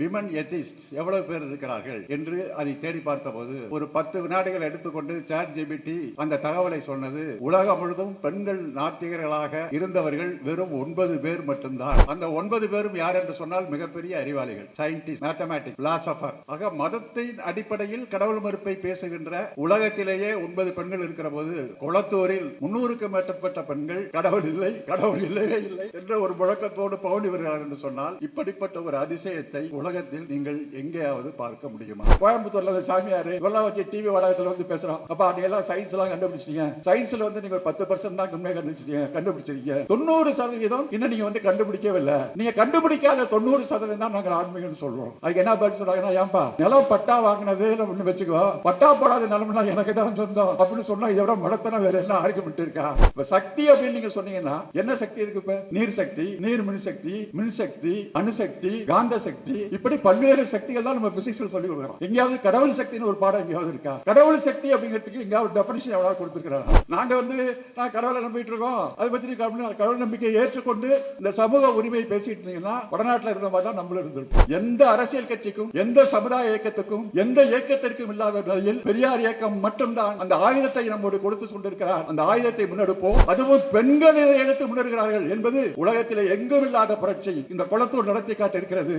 Women atheist எவ்வளவு பேர் இருக்கிறார்கள் என்று அதை தேடி பார்த்தபோது ஒரு பத்து வினாடிகள் எடுத்துக்கொண்டு சாட் ஜிபிடி அந்த தகவலை சொன்னது உலகம் முழுதும் பெண்கள் நாத்திகர்களாக இருந்தவர்கள் வெறும் ஒன்பது பேர் மட்டும்தான். அந்த ஒன்பது பேரும் யார் என்று சொன்னால் மிகப்பெரிய அறிவாளிகள் சயின்டிஸ்ட் மேத்தமேட்டிக் பிலாசபர் ஆக மதத்தின் அடிப்படையில் கடவுள் மறுப்பை பேசுகின்ற உலகத்திலேயே ஒன்பது பெண்கள் இருக்கிற போது குளத்தூரில் முன்னூறுக்கும் மேற்பட்ட பெண்கள் கடவுள் இல்லை கடவுள் இல்லவே இல்லை என்ற ஒரு முழக்கத்தோடு பவுனி வருகிறார் என்று சொன்னால் இப்படிப்பட்ட ஒரு அதிசயத்தை உலகத்தில் நீங்கள் எங்கேயாவது பார்க்க முடியுமா? கோயம்புத்தூர்ல ஒரு சாமியாரு இவெல்லாம் வச்சு டிவி வளாகத்துல வந்து பேசுறோம் அப்ப நீ எல்லாம் சயின்ஸ் எல்லாம் கண்டுபிடிச்சிட்டீங்க. சயின்ஸ்ல வந்து நீங்க ஒரு பத்து பர்சன்ட் தான் உண்மையை கண்டுபிடிச்சிட்டீங்க கண்டுபிடிச்சிருக்கீங்க. தொண்ணூறு சதவீதம் இன்னும் நீங்க வந்து கண்டுபிடிக்கவே இல்லை நீங்க கண்டுபிடிக்காத தொண்ணூறு சதவீதம் தான் நாங்கள் ஆன்மீகம்னு சொல்றோம். அதுக்கு என்ன பதில் சொல்றாங்கன்னா ஏன்பா நிலம் பட்டா வாங்கினது ஒண்ணு வச்சுக்கோ. பட்டா போடாத நிலம்னா எனக்கு தான் சொந்தம். அப்படின்னு சொன்னா இதோட மடத்தனம் வேற என்ன ஆர்குமெண்ட் இருக்கா? இப்ப சக்தி அப்படின்னு நீங்க சொன்னீங்கன்னா என்ன சக்தி இருக்கு இப்ப? நீர் சக்தி நீர் மின்சக்தி மின்சக்தி அணுசக்தி காந்த சக்தி. இப்படி பல்வேறு சக்திகள் தான் நம்ம பிசிக்ஸ்ல சொல்லி கொடுக்குறோம். எங்கேயாவது கடவுள் சக்தின்னு ஒரு பாடம் எங்கேயாவது இருக்கா? கடவுள் சக்தி அப்படிங்கிறதுக்கு எங்கேயாவது டெபினிஷன் எவ்வளவு கொடுத்துருக்காங்க நாங்க வந்து நான் கடவுளை நம்பிட்டு இருக்கோம். அதை பத்தி கடவுள் நம்பிக்கையை ஏற்றுக்கொண்டு இந்த சமூக உரிமையை பேசிட்டு இருந்தீங்கன்னா வடநாட்டில் இருந்த மாதிரி தான் நம்மளும் இருந்திருக்கும் எந்த அரசியல் கட்சிக்கும் எந்த சமுதாய இயக்கத்துக்கும் எந்த இயக்கத்திற்கும் இல்லாத நிலையில் பெரியார் இயக்கம் மட்டும்தான் அந்த ஆயுதத்தை நம்மோடு கொடுத்து கொண்டிருக்கிறார். அந்த ஆயுதத்தை முன்னெடுப்போம். அதுவும் பெண்கள் எடுத்து முன்னெடுக்கிறார்கள் என்பது உலகத்திலே எங்கும் இல்லாத புரட்சி. இந்த குளத்தூர் நடத்தி காட்ட இருக்கிறது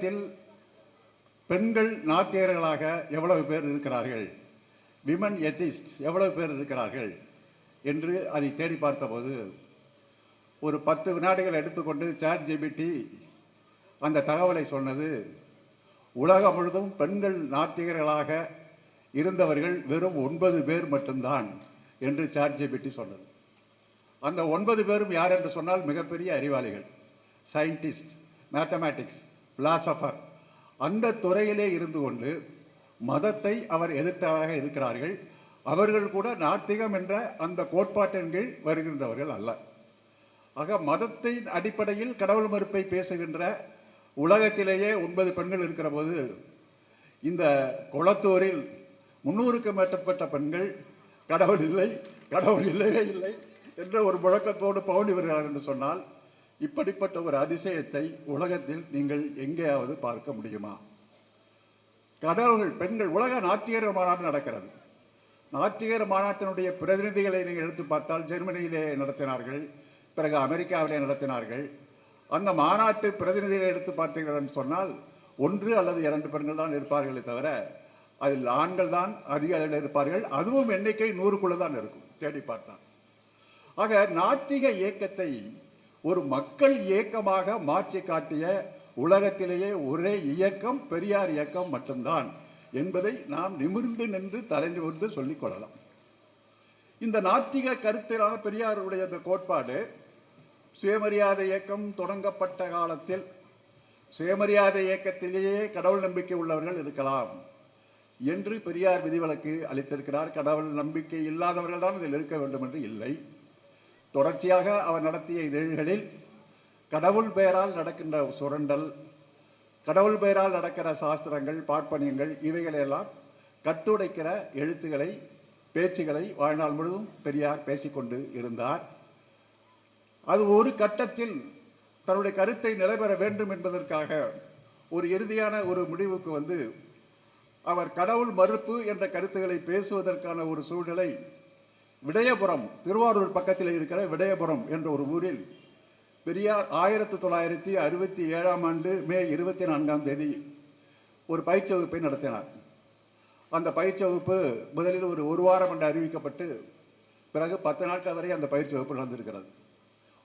தமிழகத்தில் பெண்கள் நாத்தியர்களாக எவ்வளவு பேர் இருக்கிறார்கள்? விமன் எத்திஸ்ட் எவ்வளவு பேர் இருக்கிறார்கள்? என்று அதை தேடி பார்த்தபோது ஒரு பத்து வினாடிகள் எடுத்துக்கொண்டு சாட் ஜிபிடி அந்த தகவலை சொன்னது உலகம் முழுதும் பெண்கள் நாத்திகர்களாக இருந்தவர்கள் வெறும் ஒன்பது பேர் மட்டும்தான் என்று சாட் ஜிபிடி சொன்னது. அந்த ஒன்பது பேரும் யார் என்று சொன்னால் மிகப்பெரிய அறிவாளிகள் சயின்டிஸ்ட் மேத்தமேட்டிக்ஸ் பிலாசபர் அந்த துறையிலே இருந்து கொண்டு மதத்தை அவர் எதிர்த்தவராக இருக்கிறார்கள். அவர்கள் கூட நாத்திகம் என்ற அந்த கோட்பாட்டின் கீழ் வருகின்றவர்கள் அல்ல. ஆக மதத்தின் அடிப்படையில் கடவுள் மறுப்பை பேசுகின்ற உலகத்திலேயே ஒன்பது பெண்கள் இருக்கிற போது இந்த குளத்தூரில் முன்னூறுக்கு மேற்பட்ட பெண்கள் கடவுள் இல்லை கடவுள் இல்லவே இல்லை என்ற ஒரு முழக்கத்தோடு பவுனி வருகிறார் என்று சொன்னால் இப்படிப்பட்ட ஒரு அதிசயத்தை உலகத்தில் நீங்கள் எங்கேயாவது பார்க்க முடியுமா? கடவுள்கள் பெண்கள் உலக நாத்திகர் மாநாடு நடக்கிறது. நாத்திகர் மாநாட்டினுடைய பிரதிநிதிகளை நீங்கள் எடுத்து பார்த்தால் ஜெர்மனியிலே நடத்தினார்கள் பிறகு அமெரிக்காவிலே நடத்தினார்கள். அந்த மாநாட்டு பிரதிநிதிகளை எடுத்து பார்த்தீர்கள் என்று சொன்னால் ஒன்று அல்லது இரண்டு பெண்கள் தான் இருப்பார்களே தவிர அதில் ஆண்கள் தான் அதிக அளவில் இருப்பார்கள். அதுவும் எண்ணிக்கை நூறுக்குள்ள தான் இருக்கும் தேடி பார்த்தான் ஆக நாத்திக இயக்கத்தை ஒரு மக்கள் இயக்கமாக மாற்றி காட்டிய உலகத்திலேயே ஒரே இயக்கம் பெரியார் இயக்கம் மட்டும்தான் என்பதை நாம் நிமிர்ந்து நின்று தலைந்து வந்து சொல்லிக் கொள்ளலாம். இந்த நாத்திக கருத்திலான பெரியாருடைய இந்த கோட்பாடு சுயமரியாதை இயக்கம் தொடங்கப்பட்ட காலத்தில் சுயமரியாதை இயக்கத்திலேயே கடவுள் நம்பிக்கை உள்ளவர்கள் இருக்கலாம் என்று பெரியார் விதிவிலக்கு அளித்திருக்கிறார். கடவுள் நம்பிக்கை இல்லாதவர்கள் தான் இதில் இருக்க வேண்டும் என்று இல்லை. தொடர்ச்சியாக அவர் நடத்திய இதழ்களில் கடவுள் பெயரால் நடக்கின்ற சுரண்டல் கடவுள் பெயரால் நடக்கிற சாஸ்திரங்கள் பாட்பணியங்கள் இவைகளெல்லாம் கட்டுடைக்கிற எழுத்துக்களை பேச்சுகளை வாழ்நாள் முழுவதும் பெரியார் பேசிக்கொண்டு இருந்தார். அது ஒரு கட்டத்தில் தன்னுடைய கருத்தை நிலைபெற வேண்டும் என்பதற்காக ஒரு இறுதியான ஒரு முடிவுக்கு வந்து அவர் கடவுள் மறுப்பு என்ற கருத்துக்களை பேசுவதற்கான ஒரு சூழ்நிலை விடயபுரம் திருவாரூர் பக்கத்தில் இருக்கிற விடயபுரம் என்ற ஒரு ஊரில் பெரியார் ஆயிரத்தி தொள்ளாயிரத்தி அறுபத்தி ஏழாம் ஆண்டு மே இருபத்தி நான்காம் தேதி ஒரு பயிற்சி வகுப்பை நடத்தினார். அந்த பயிற்சி வகுப்பு முதலில் ஒரு ஒரு வாரம் என்று அறிவிக்கப்பட்டு பிறகு பத்து நாட்கள் வரை அந்த பயிற்சி வகுப்பு நடந்திருக்கிறது.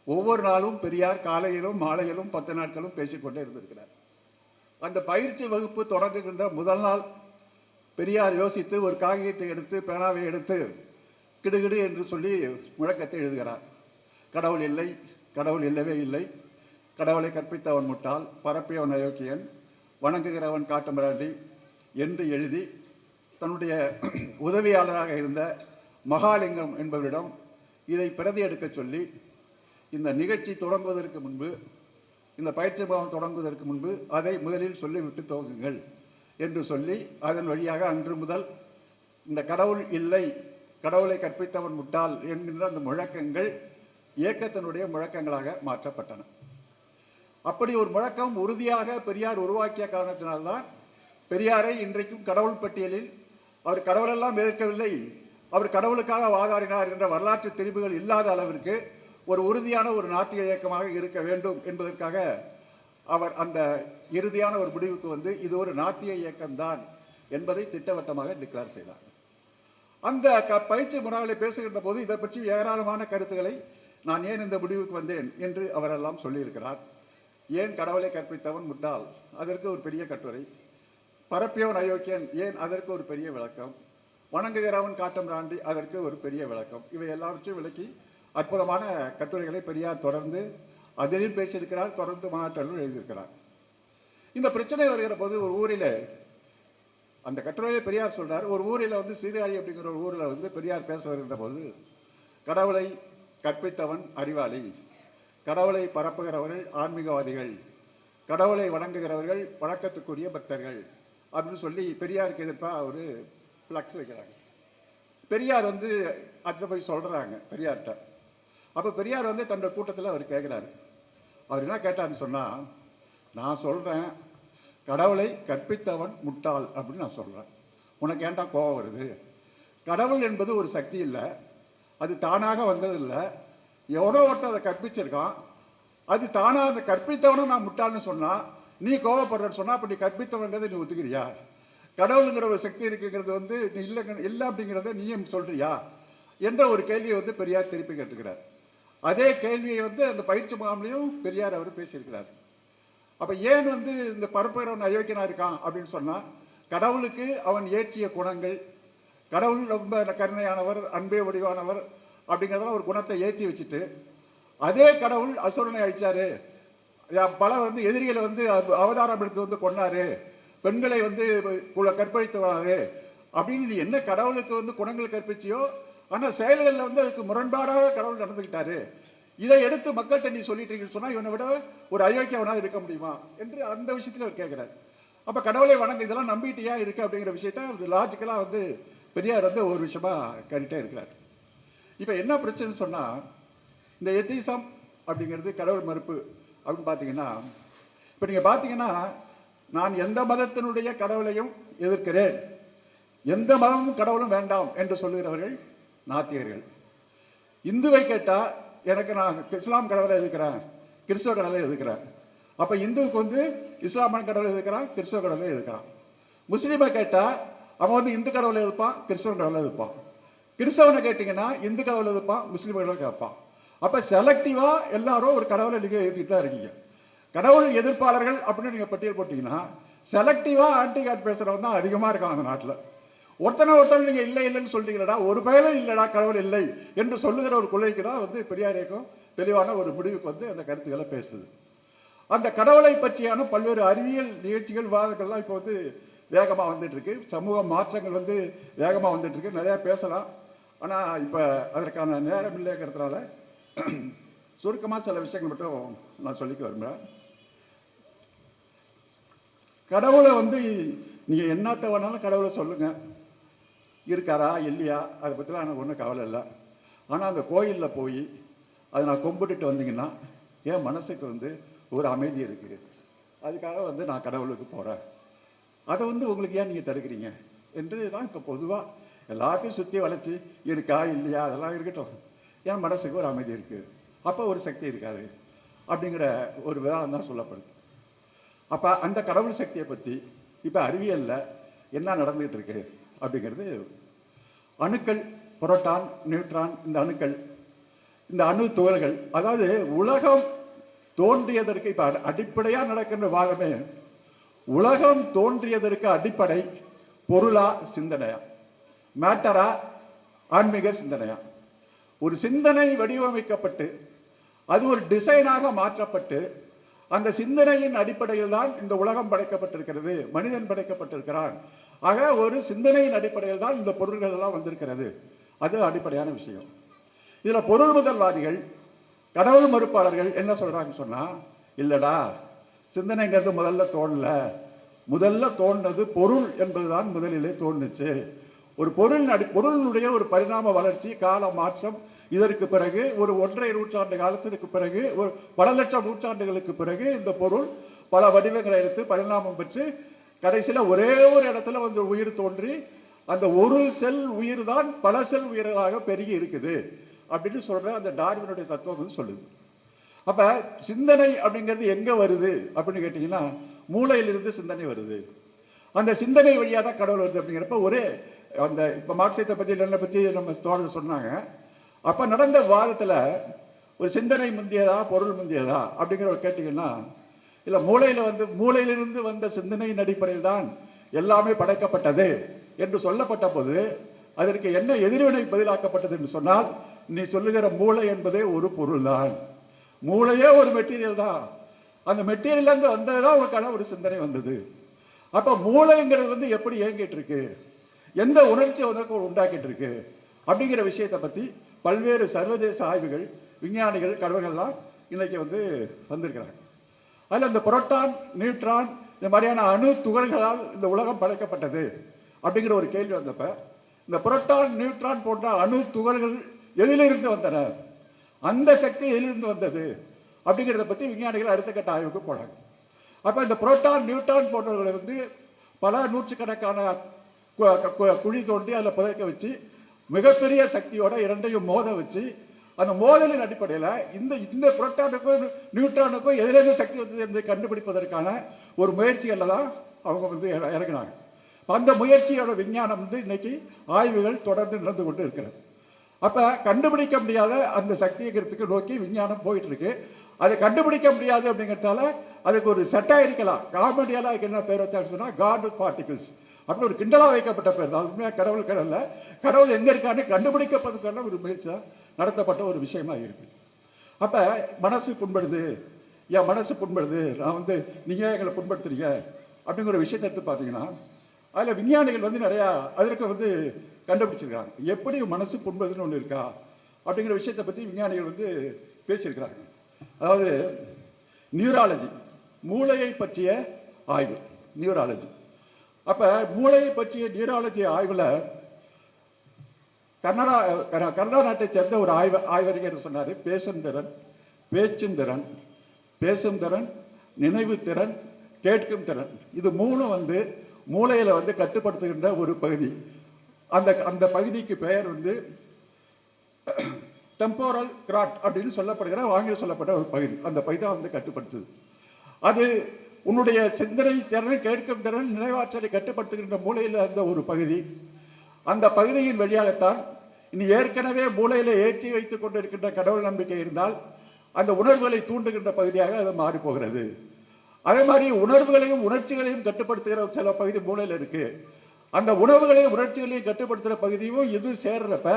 ஒவ்வொரு நாளும் பெரியார் காலையிலும் மாலையிலும் பத்து நாட்களும் பேசிக்கொண்டே இருந்திருக்கிறார். அந்த பயிற்சி வகுப்பு தொடங்குகின்ற முதல் நாள் பெரியார் யோசித்து ஒரு காகிதத்தை எடுத்து பேனாவை எடுத்து கிடுகிடு என்று சொல்லி முழக்கத்தை எழுதுகிறார். கடவுள் இல்லை கடவுள் இல்லவே இல்லை. கடவுளை கற்பித்தவன் முட்டாள் பரப்பியவன் அயோக்கியன் வணங்குகிறவன் காட்டுமிராண்டி என்று எழுதி தன்னுடைய உதவியாளராக இருந்த மகாலிங்கம் என்பவரிடம் இதை பிரதி எடுக்கச் சொல்லி இந்த நிகழ்ச்சி தொடங்குவதற்கு முன்பு இந்த பயிற்சி பவன் தொடங்குவதற்கு முன்பு அதை முதலில் சொல்லிவிட்டு துவங்குங்கள் என்று சொல்லி அதன் வழியாக அன்று முதல் இந்த கடவுள் இல்லை கடவுளை கற்பித்தவன் முட்டாள் என்கின்ற அந்த முழக்கங்கள் இயக்கத்தினுடைய முழக்கங்களாக மாற்றப்பட்டன. அப்படி ஒரு முழக்கம் உறுதியாக பெரியார் உருவாக்கிய காரணத்தினால்தான் பெரியாரை இன்றைக்கும் கடவுள் பட்டியலில் அவர் கடவுளெல்லாம் எதிர்க்கவில்லை அவர் கடவுளுக்காக வாதாடினார் என்ற வரலாற்று தெரிவுகள் இல்லாத அளவிற்கு ஒரு உறுதியான ஒரு நாட்டிய இயக்கமாக இருக்க வேண்டும் என்பதற்காக அவர் அந்த இறுதியான ஒரு முடிவுக்கு வந்து இது ஒரு நாட்டிய இயக்கம்தான் என்பதை திட்டவட்டமாக டிக்ளேர் செய்தார். அந்த க பயிற்சி முறைகளை பேசுகின்ற போது இதை பற்றி ஏராளமான கருத்துக்களை நான் ஏன் இந்த முடிவுக்கு வந்தேன் என்று அவரெல்லாம் சொல்லியிருக்கிறார். ஏன் கடவுளை கற்பித்தவன் முட்டாள்? அதற்கு ஒரு பெரிய கட்டுரை. பரப்பியவன் அயோக்கியன் ஏன் அதற்கு ஒரு பெரிய விளக்கம்? வணங்குகிறவன் காட்டம் ராண்டி அதற்கு ஒரு பெரிய விளக்கம். இவை எல்லாவற்றையும் விளக்கி அற்புதமான கட்டுரைகளை பெரியார் தொடர்ந்து அதிலும் பேசியிருக்கிறார் தொடர்ந்து மாநாட்டிலும் எழுதியிருக்கிறார். இந்த பிரச்சனை வருகிற போது ஒரு ஊரில் அந்த கட்டுரையை பெரியார் சொல்கிறார் ஒரு ஊரில் வந்து சீர்காழி அப்படிங்கிற ஒரு ஊரில் வந்து பெரியார் பேச வருகின்ற போது கடவுளை கற்பித்தவன் அறிவாளி கடவுளை பரப்புகிறவர்கள் ஆன்மீகவாதிகள் கடவுளை வணங்குகிறவர்கள் பழக்கத்துக்குரிய பக்தர்கள் அப்படின்னு சொல்லி பெரியாருக்கு எதிர்ப்பாக ஒரு ஃப்ளக்ஸ் வைக்கிறாங்க. பெரியார் வந்து அற்ற போய் சொல்கிறாங்க பெரியார்கிட்ட. அப்போ பெரியார் வந்து தன்னோட கூட்டத்தில் அவர் கேட்குறாரு அவர் என்ன கேட்டார்னு சொன்னால் நான் சொல்கிறேன் கடவுளை கற்பித்தவன் முட்டாள் அப்படின்னு நான் சொல்கிறேன் உனக்கு ஏன்டா கோபம் வருது? கடவுள் என்பது ஒரு சக்தி இல்லை. அது தானாக வந்ததில்லை எவ்வளோ எவனோ ஒருத்தன் அதை கற்பிச்சிருக்கான். அது தானாக அதை கற்பித்தவனும் நான் முட்டாள்னு சொன்னால் நீ கோவப்படுறன்னு சொன்னால் அப்போ நீ கற்பித்தவங்கிறத நீ ஒத்துக்கிறியா? கடவுளுங்கிற ஒரு சக்தி இருக்குங்கிறது வந்து நீ இல்லை இல்லை அப்படிங்கிறத நீயும் சொல்கிறியா என்ற ஒரு கேள்வியை வந்து பெரியார் திருப்பி கேட்டுக்கிறார். அதே கேள்வியை வந்து அந்த பயிற்சி முகாம்லையும் பெரியார் அவர் பேசியிருக்கிறார். அப்போ ஏன் வந்து இந்த பரப்புகிறவன் அயோக்கியனா இருக்கான் அப்படின்னு சொன்னால் கடவுளுக்கு அவன் ஏற்றிய குணங்கள் கடவுள் ரொம்ப கருணையானவர் அன்பே வடிவானவர் அப்படிங்கிறதெல்லாம் ஒரு குணத்தை ஏற்றி வச்சுட்டு அதே கடவுள் அசுரனை அழிச்சாரு. பல வந்து எதிரிகளை வந்து அவ- அவதாரம் எடுத்து வந்து கொண்டாரு பெண்களை வந்து கற்பழித்து வராரு. அப்படின்னு நீ என்ன கடவுளுக்கு வந்து குணங்கள் கற்பிச்சியோ ஆனால் செயல்களில் வந்து அதுக்கு முரண்பாடாக கடவுள் நடந்துக்கிட்டாரு. இதை எடுத்து மக்கள்கிட்ட நீ சொல்லிட்டு சொன்னா இவனை விட ஒரு அயோக்கியவனாக இருக்க முடியுமா? என்று அந்த விஷயத்தில் அவர் கேட்கிறார். அப்ப கடவுளை வணங்க இதெல்லாம் நம்பிட்டியா இருக்கு அப்படிங்கிற விஷயத்த லாஜிக்கலாக வந்து பெரியார் வந்து ஒரு விஷயமா கருட்டே இருக்கிறார். இப்போ என்ன பிரச்சனைன்னு சொன்னா இந்த எத்தீசம் அப்படிங்கிறது கடவுள் மறுப்பு அப்படின்னு பார்த்தீங்கன்னா இப்போ நீங்கள் பார்த்தீங்கன்னா நான் எந்த மதத்தினுடைய கடவுளையும் எதிர்க்கிறேன். எந்த மதமும் கடவுளும் வேண்டாம் என்று சொல்லுகிறவர்கள் நாத்தியர்கள் இந்துவை கேட்டால் எனக்கு நான் இஸ்லாம் கடவுளை எதுக்கிறேன் கிறிஸ்தவ கடவுளை எதுக்கிறேன் அப்போ இந்துவுக்கு வந்து இஸ்லாமான கடவுளை எதுக்கிறான் கிறிஸ்தவ கடவுளை எதுக்கிறான் முஸ்லீமை கேட்டால் அவன் வந்து இந்து கடவுளை எதிர்ப்பான் கிறிஸ்தவ கடவுளை எதிர்ப்பான். கிறிஸ்தவனை கேட்டிங்கன்னா இந்து கடவுளை எதிர்ப்பான் முஸ்லீம் கடவுளை கேட்பான். அப்போ செலக்டிவாக எல்லாரும் ஒரு கடவுளை நீங்கள் எழுதிட்டு தான் இருக்கீங்க. கடவுள் எதிர்ப்பாளர்கள் அப்படின்னு நீங்கள் பட்டியல் போட்டிங்கன்னா செலக்டிவாக ஆன்டி காட் பேசுகிறவங்க தான் அதிகமாக இருக்காங்க அந்த நாட்டில். ஒருத்தனை ஒருத்தன் நீங்கள் இல்லை இல்லைன்னு சொல்றீங்களடா ஒரு பயனும் இல்லைடா கடவுள் இல்லை என்று சொல்லுகிற ஒரு கொள்கைக்கு தான் வந்து பெரியார் இயக்கம் தெளிவான ஒரு முடிவுக்கு வந்து அந்த கருத்துக்களை பேசுது. அந்த கடவுளை பற்றியான பல்வேறு அறிவியல் நிகழ்ச்சிகள் விவாதங்கள்லாம் இப்போ வந்து வேகமாக வந்துட்டுருக்கு. சமூக மாற்றங்கள் வந்து வேகமாக வந்துட்டுருக்கு. நிறையா பேசலாம். ஆனால் இப்போ அதற்கான நேரம் இல்லைங்கிறதுனால சுருக்கமாக சில விஷயங்கள் மட்டும் நான் சொல்லிக்க விரும்புகிறேன் கடவுளை வந்து நீங்கள் என்னத்த வேணாலும் கடவுளை சொல்லுங்கள் இருக்காரா இல்லையா? அதை பற்றிலாம் எனக்கு ஒன்றும் கவலை இல்லை. ஆனால் அந்த கோயிலில் போய் அதை நான் கும்பிட்டுட்டு வந்தீங்கன்னா என் மனசுக்கு வந்து ஒரு அமைதி இருக்குது. அதுக்காக வந்து நான் கடவுளுக்கு போகிறேன் அதை வந்து உங்களுக்கு ஏன் நீங்கள் தடுக்கிறீங்க? என்று தான் இப்போ பொதுவாக எல்லாத்தையும் சுற்றி வளைச்சி இருக்கா இல்லையா? அதெல்லாம் இருக்கட்டும். என் மனசுக்கு ஒரு அமைதி இருக்குது அப்போ ஒரு சக்தி இருக்காது. அப்படிங்கிற ஒரு விதம் தான் சொல்லப்படுது. அப்போ அந்த கடவுள் சக்தியை பற்றி இப்போ அறிவியலில் என்ன நடந்துகிட்டு இருக்குது அப்படிங்கிறது அணுக்கள் புரோட்டான் நியூட்ரான் இந்த அணுக்கள் இந்த அணு துகள்கள் அதாவது உலகம் தோன்றியதற்கு இப்போ அடிப்படையாக நடக்கின்ற வாதமே உலகம் தோன்றியதற்கு அடிப்படை பொருளா சிந்தனையா? மேட்டரா ஆன்மீக சிந்தனையா? ஒரு சிந்தனை வடிவமைக்கப்பட்டு அது ஒரு டிசைனாக மாற்றப்பட்டு அந்த சிந்தனையின் அடிப்படையில் தான் இந்த உலகம் படைக்கப்பட்டிருக்கிறது மனிதன் படைக்கப்பட்டிருக்கிறான். ஆக ஒரு சிந்தனையின் அடிப்படையில் தான் இந்த பொருள்கள் எல்லாம் வந்திருக்கிறது. அது அடிப்படையான விஷயம். இதில் பொருள் முதல்வாதிகள் கடவுள் மறுப்பாளர்கள் என்ன சொல்கிறாங்கன்னு சொன்னால் இல்லைடா சிந்தனைங்கிறது முதல்ல தோணல. முதல்ல தோன்றது பொருள் என்பதுதான் முதலிலே தோணுச்சு. ஒரு பொருள் அடி பொருளினுடைய ஒரு பரிணாம வளர்ச்சி கால மாற்றம் இதற்கு பிறகு ஒரு ஒன்றரை நூற்றாண்டு காலத்திற்கு பிறகு ஒரு பல லட்சம் நூற்றாண்டுகளுக்கு பிறகு இந்த பொருள் பல வடிவங்களை எடுத்து பரிணாமம் பெற்று கடைசியில் ஒரே ஒரு இடத்துல வந்து உயிர் தோன்றி அந்த ஒரு செல் உயிர் தான் பல செல் உயிர்களாக பெருகி இருக்குது அப்படின்னு சொல்ற அந்த டார்வினுடைய தத்துவம் வந்து சொல்லுது. அப்ப சிந்தனை அப்படிங்கிறது எங்க வருது அப்படின்னு கேட்டீங்கன்னா மூளையிலிருந்து சிந்தனை வருது. அந்த சிந்தனை வழியாக தான் கடவுள் வருது அப்படிங்கிறப்ப ஒரே அந்த இப்போ மார்க்சியத்தை பற்றி என்ன பற்றி நம்ம தோழர் சொன்னாங்க. அப்போ நடந்த வாதத்தில் ஒரு சிந்தனை முந்தியதா பொருள் முந்தியதா அப்படிங்கிற ஒரு கேட்டிங்கன்னா இல்லை மூளையில் வந்து மூளையிலிருந்து வந்த சிந்தனையின் அடிப்படையில் தான் எல்லாமே படைக்கப்பட்டது என்று சொல்லப்பட்ட போது அதற்கு என்ன எதிர்வினை பதிலாக்கப்பட்டது என்று சொன்னால் நீ சொல்லுகிற மூளை என்பதே ஒரு பொருள் தான் மூளையே ஒரு மெட்டீரியல் தான். அந்த மெட்டீரியல்லேருந்து வந்தது தான் உனக்கான ஒரு சிந்தனை வந்தது. அப்போ மூளைங்கிறது வந்து எப்படி இயங்கிட்டு இருக்கு எந்த உணர்ச்சியை உனக்கு உண்டாக்கிட்டு இருக்கு அப்படிங்கிற விஷயத்தை பற்றி பல்வேறு சர்வதேச ஆய்வுகள் விஞ்ஞானிகள் கடவுள்கள்லாம் இன்னைக்கு வந்து வந்திருக்கிறாங்க. அதில் இந்த புரோட்டான் நியூட்ரான் இந்த மாதிரியான அணு துகள்களால் இந்த உலகம் படைக்கப்பட்டது அப்படிங்கிற ஒரு கேள்வி வந்தப்ப இந்த புரோட்டான் நியூட்ரான் போன்ற அணு துகள்கள் எதிலிருந்து வந்தன? அந்த சக்தி எதிலிருந்து வந்தது? அப்படிங்கிறத பற்றி விஞ்ஞானிகள் அடுத்த கட்ட ஆய்வுக்கு போனாங்க அப்போ இந்த புரோட்டான் நியூட்ரான் போன்றவர்களை வந்து பல நூற்றுக்கணக்கான கு- குழி தோண்டி அதில் புதைக்க வச்சு மிகப்பெரிய சக்தியோட இரண்டையும் மோத வச்சு அந்த மோதலின் அடிப்படையில் இந்த இந்த புரோட்டானுக்கும் நியூட்ரானுக்கும் எதிலிருந்து சக்தி வந்தது என்பதை கண்டுபிடிப்பதற்கான ஒரு முயற்சிகளில் தான் அவங்க வந்து இற- அந்த முயற்சியோட விஞ்ஞானம் வந்து இன்னைக்கு ஆய்வுகள் தொடர்ந்து நடந்து கொண்டு இருக்கிறது. அப்போ கண்டுபிடிக்க முடியாத அந்த சக்தியகிறதுக்கு நோக்கி விஞ்ஞானம் போயிட்டு இருக்கு அதை கண்டுபிடிக்க முடியாது அப்படிங்கிறதால அதுக்கு ஒரு செட்டா இருக்கலாம். காமெடியெல்லாம் அதுக்கு என்ன பேர் வச்சான்னு சொன்னால் காட் பார்ட்டிகிள்ஸ் அப்படி ஒரு கிண்டலாக வைக்கப்பட்ட பேர் தான். உண்மையாக கடவுள் கடலில் கடவுள் எங்கே இருக்கான்னு கண்டுபிடிக்கப்பதற்கான ஒரு முயற்சி தான் நடத்தப்பட்ட ஒரு விஷயமா இருக்கு. அப்போ மனசு புண்படுது. என் மனசு புண்படுது. நான் வந்து நீங்கள் எங்களை புண்படுத்துறீங்க? அப்படிங்கிற விஷயத்தை எடுத்து பார்த்தீங்கன்னா அதில் விஞ்ஞானிகள் வந்து நிறையா அதற்கு வந்து கண்டுபிடிச்சிருக்காங்க. எப்படி மனசு புண்படுதுன்னு ஒன்று இருக்கா? அப்படிங்கிற விஷயத்தை பற்றி விஞ்ஞானிகள் வந்து பேசியிருக்கிறாங்க. அதாவது நியூராலஜி மூளையை பற்றிய ஆய்வு. நியூராலஜி. அப்போ மூளையை பற்றிய நியூராலஜி ஆய்வில் கர்நாடகா கர்நாடக நாட்டை சேர்ந்த ஒரு ஆய்வ ஆய்வறிஞர் சொன்னார். பேசும் திறன் பேச்சும் திறன் பேசும் திறன் நினைவு திறன் கேட்கும் திறன் இது மூணும் வந்து மூளையில் வந்து கட்டுப்படுத்துகின்ற ஒரு பகுதி. அந்த அந்த பகுதிக்கு பெயர் வந்து டெம்போரல் கிராட் அப்படின்னு சொல்லப்படுகிற ஆங்கிலம் சொல்லப்பட்ட ஒரு பகுதி. அந்த பகுதி தான் வந்து கட்டுப்படுத்துது. அது உன்னுடைய சிந்தனை திறன் கேட்கும் திறன் நினைவாற்றலை கட்டுப்படுத்துகின்ற மூளையில் இருந்த ஒரு பகுதி. அந்த பகுதியின் வழியாகத்தான் இனி ஏற்கனவே மூளையில் ஏற்றி வைத்துக் கொண்டிருக்கின்ற கடவுள் நம்பிக்கை இருந்தால் அந்த உணர்வுகளை தூண்டுகின்ற பகுதியாக அது மாறிப்போகிறது. அதே மாதிரி உணர்வுகளையும் உணர்ச்சிகளையும் கட்டுப்படுத்துகிற சில பகுதி மூளையில் இருக்கு. அந்த உணர்வுகளையும் உணர்ச்சிகளையும் கட்டுப்படுத்துகிற பகுதியும் இது சேர்றப்ப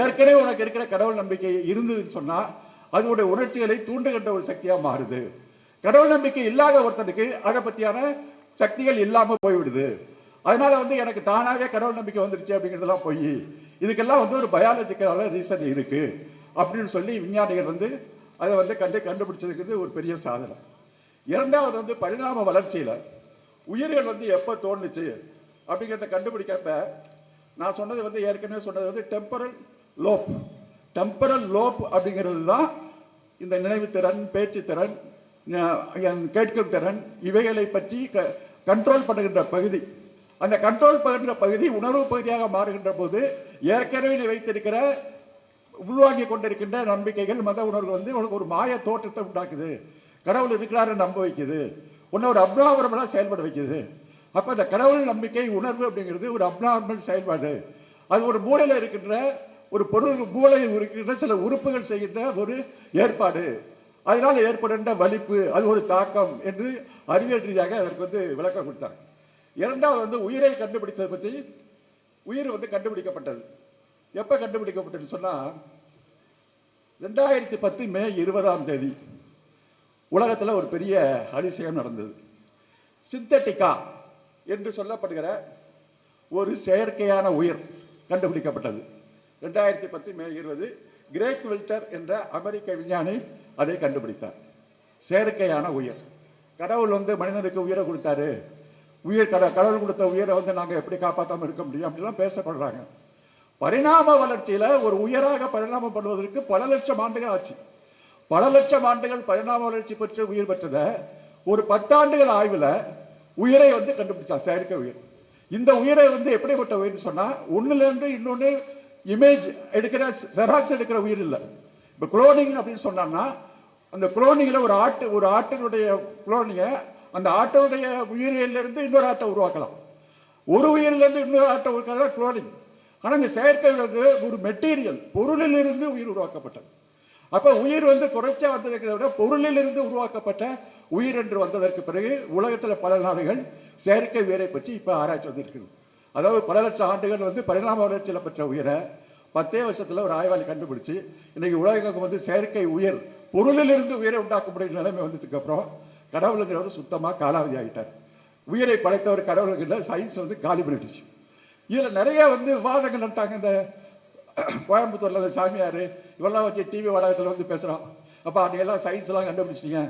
ஏற்கனவே உனக்கு இருக்கிற கடவுள் நம்பிக்கை இருந்ததுன்னு சொன்னால் அதனுடைய உணர்ச்சிகளை தூண்டுகின்ற ஒரு சக்தியாக மாறுது. கடவுள் நம்பிக்கை இல்லாத ஒருத்தனுக்கு அதை பற்றியான சக்திகள் இல்லாமல் போய்விடுது. அதனால வந்து எனக்கு தானாகவே கடவுள் நம்பிக்கை வந்துருச்சு அப்படிங்கிறதுலாம் போய் இதுக்கெல்லாம் வந்து ஒரு பயாலஜிக்கலான ரீசன் இருக்கு அப்படின்னு சொல்லி விஞ்ஞானிகள் வந்து அதை வந்து கண்டு கண்டுபிடிச்சதுக்கு ஒரு பெரிய சாதனை. இரண்டாவது வந்து பரிணாம வளர்ச்சியில் உயிர்கள் வந்து எப்போ தோணுச்சு அப்படிங்கிறத கண்டுபிடிக்கிறப்ப நான் சொன்னது வந்து ஏற்கனவே சொன்னது வந்து டெம்பரல் லோப் டெம்பரல் லோப் அப்படிங்கிறது தான் இந்த நினைவுத்திறன் பேச்சுத்திறன் திறன் கேட்கும் திறன் இவைகளை பற்றி க கண்ட்ரோல் பண்ணுகின்ற பகுதி. அந்த கண்ட்ரோல் பண்ணுகின்ற பகுதி உணர்வு பகுதியாக மாறுகின்ற போது ஏற்கனவே நீ வைத்திருக்கிற உள்வாங்கி கொண்டிருக்கின்ற நம்பிக்கைகள் மத உணர்வு வந்து உனக்கு ஒரு மாய தோற்றத்தை உண்டாக்குது. கடவுள் இருக்கிறாரு நம்ப வைக்குது. உன்னை ஒரு அப்னார்மலாக செயல்பட வைக்குது. அப்போ அந்த கடவுள் நம்பிக்கை உணர்வு அப்படிங்கிறது ஒரு அப்னார்மல் செயல்பாடு. அது ஒரு மூளையில் இருக்கின்ற ஒரு பொருள் மூளையில் இருக்கின்ற சில உறுப்புகள் செய்கின்ற ஒரு ஏற்பாடு. அதனால் ஏற்படுகின்ற வலிப்பு அது ஒரு தாக்கம் என்று அறிவியல் ரீதியாக அதற்கு வந்து விளக்கம் கொடுத்தாங்க. இரண்டாவது வந்து உயிரை கண்டுபிடித்ததை பற்றி உயிர் வந்து கண்டுபிடிக்கப்பட்டது. எப்போ கண்டுபிடிக்கப்பட்டதுன்னு சொன்னால் ரெண்டாயிரத்தி பத்து மே இருபதாம் தேதி உலகத்தில் ஒரு பெரிய அதிசயம் நடந்தது. சிந்தட்டிக்கா என்று சொல்லப்படுகிற ஒரு செயற்கையான உயிர் கண்டுபிடிக்கப்பட்டது. ரெண்டாயிரத்தி பத்து மே இருபது கிரேக் வில்டர் என்ற அமெரிக்க விஞ்ஞானி அதை கண்டுபிடித்தார். செயற்கையான உயிர். கடவுள் வந்து மனிதனுக்கு உயிரை கொடுத்தாரு. உயிர் கட கடவுள் கொடுத்த உயிரை வந்து நாங்கள் எப்படி காப்பாற்றாமல் இருக்க முடியும் அப்படிலாம் பேசப்படுறாங்க. பரிணாம வளர்ச்சியில் ஒரு உயராக பரிணாமம் பண்ணுவதற்கு பல லட்சம் ஆண்டுகள் ஆச்சு. பல லட்சம் ஆண்டுகள் பரிணாம வளர்ச்சி பெற்று உயிர் பெற்றதை ஒரு பத்தாண்டுகள் ஆய்வில் உயிரை வந்து கண்டுபிடிச்சா செயற்கை உயிர். இந்த உயிரை வந்து எப்படிப்பட்ட உயிர்னு சொன்னால் ஒன்றுலேருந்து இன்னொன்று இமேஜ் எடுக்கிற செராக்ஸ் எடுக்கிற உயிர் இல்லை. இப்போ குளோனிங் அப்படின்னு சொன்னான்னா அந்த குளோனிங்கில் ஒரு ஆட்டு ஒரு ஆட்டினுடைய குளோனிங்கை அந்த ஆட்டோடைய உயிரியலிருந்து இன்னொரு ஆட்டை உருவாக்கலாம். ஒரு உயிரிலிருந்து இன்னொரு ஆட்டை உருவாக்கலாம் குளோனிங் ஆனால் இந்த செயற்கை வந்து ஒரு மெட்டீரியல் பொருளிலிருந்து உயிர் உருவாக்கப்பட்டது. அப்போ உயிர் வந்து தொடர்ச்சியாக வந்ததை விட பொருளிலிருந்து உருவாக்கப்பட்ட உயிர் என்று வந்ததற்கு பிறகு உலகத்தில் பல நாடுகள் செயற்கை உயிரை பற்றி இப்போ ஆராய்ச்சி வந்திருக்கிறது அதாவது பல லட்சம் ஆண்டுகள் வந்து பரிணாம வளர்ச்சியில் பெற்ற உயிரை பத்தே வருஷத்தில் ஒரு ஆய்வாளி கண்டுபிடிச்சி இன்றைக்கி உலகம் வந்து செயற்கை உயிர் பொருளிலிருந்து உயிரை உண்டாக்க முடியும் நிலைமை வந்ததுக்கப்புறம் கடவுளுங்கிறவர் சுத்தமாக காலாவதி ஆகிட்டார் உயிரை படைத்தவர் கடவுளுங்கிற சயின்ஸ் வந்து காலி பண்ணிடுச்சு. இதில் நிறைய வந்து விவாதங்கள் நடத்தாங்க இந்த கோயம்புத்தூரில் இந்த சாமியார். இவெல்லாம் வச்சு டிவி வளாகத்தில் வந்து பேசுகிறோம் அப்போ அன்றையெல்லாம் சயின்ஸ்லாம் கண்டுபிடிச்சிட்டீங்க.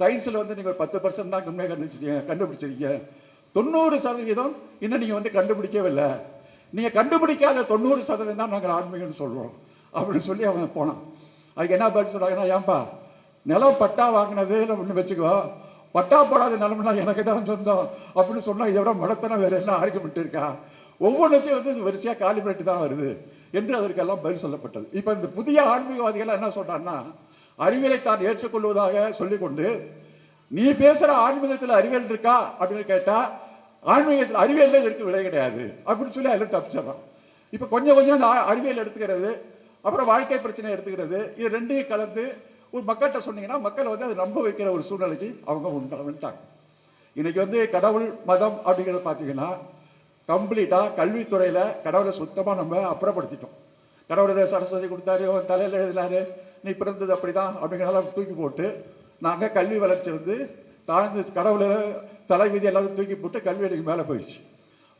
சயின்ஸில் வந்து நீங்கள் ஒரு பத்து பர்சன்ட் தான் கம்மியாக கண்டுபிடிச்சிட்டீங்க. கண்டுபிடிச்சிருக்கீங்க. தொண்ணூறு சதவீதம் இன்னும் நீங்கள் வந்து கண்டுபிடிக்கவே இல்லை நீங்கள் கண்டுபிடிக்காத தொண்ணூறு சதவீதம் தான் நாங்கள் ஆன்மீகம்னு சொல்கிறோம் அப்படின்னு சொல்லி அவங்க போனான். அதுக்கு என்ன பதில் சொல்கிறாங்கன்னா ஏன்பா நிலம் பட்டா வாங்கினது ஒன்று வச்சுக்கோ. பட்டா போடாத நிலம்னா எனக்கு தான் சொந்தம். அப்படின்னு சொன்னால் இதை விட மடத்தனம் வேறு என்ன ஆர்குமெண்ட் இருக்கா? ஒவ்வொன்றுத்தையும் வந்து இது வரிசையாக காலி பண்ணிட்டு தான் வருது என்று அதற்கெல்லாம் பதில் சொல்லப்பட்டது. இப்போ இந்த புதிய ஆன்மீகவாதிகள் என்ன சொல்கிறான்னா அறிவியலை தான் ஏற்றுக்கொள்வதாக சொல்லிக்கொண்டு நீ பேசுகிற ஆன்மீகத்தில் அறிவியல் இருக்கா? அப்படின்னு கேட்டால் ஆன்மீகத்தில் அறிவியல் இதற்கு விலை கிடையாது. அப்படின்னு சொல்லி அதில் தப்பிச்சிடறான். இப்போ கொஞ்சம் கொஞ்சம் இந்த அறிவியல் எடுத்துக்கிறது அப்புறம் வாழ்க்கை பிரச்சனை எடுத்துக்கிறது இது ரெண்டையும் கலந்து ஒரு மக்கள்கிட்ட சொன்னீங்கன்னா மக்கள் வந்து அதை நம்ப வைக்கிற ஒரு சூழ்நிலைக்கு அவங்க உண்டாகிட்டாங்க இன்றைக்கி வந்து கடவுள் மதம் அப்படிங்கிறத பார்த்தீங்கன்னா கம்ப்ளீட்டாக கல்வித்துறையில் கடவுளை சுத்தமாக நம்ம அப்புறப்படுத்திட்டோம். கடவுளை சரஸ்வதி கொடுத்தாரு அவன் தலையில் எழுதினாரு நீ பிறந்தது அப்படிதான் அப்படிங்கிறதெல்லாம் தூக்கி போட்டு நாங்கள் கல்வி வளர்ச்சி வந்து தாழ்ந்து கடவுளை தலைவிதி எல்லாத்தையும் தூக்கி போட்டு கல்வி அடிக்கு மேலே போயிடுச்சு.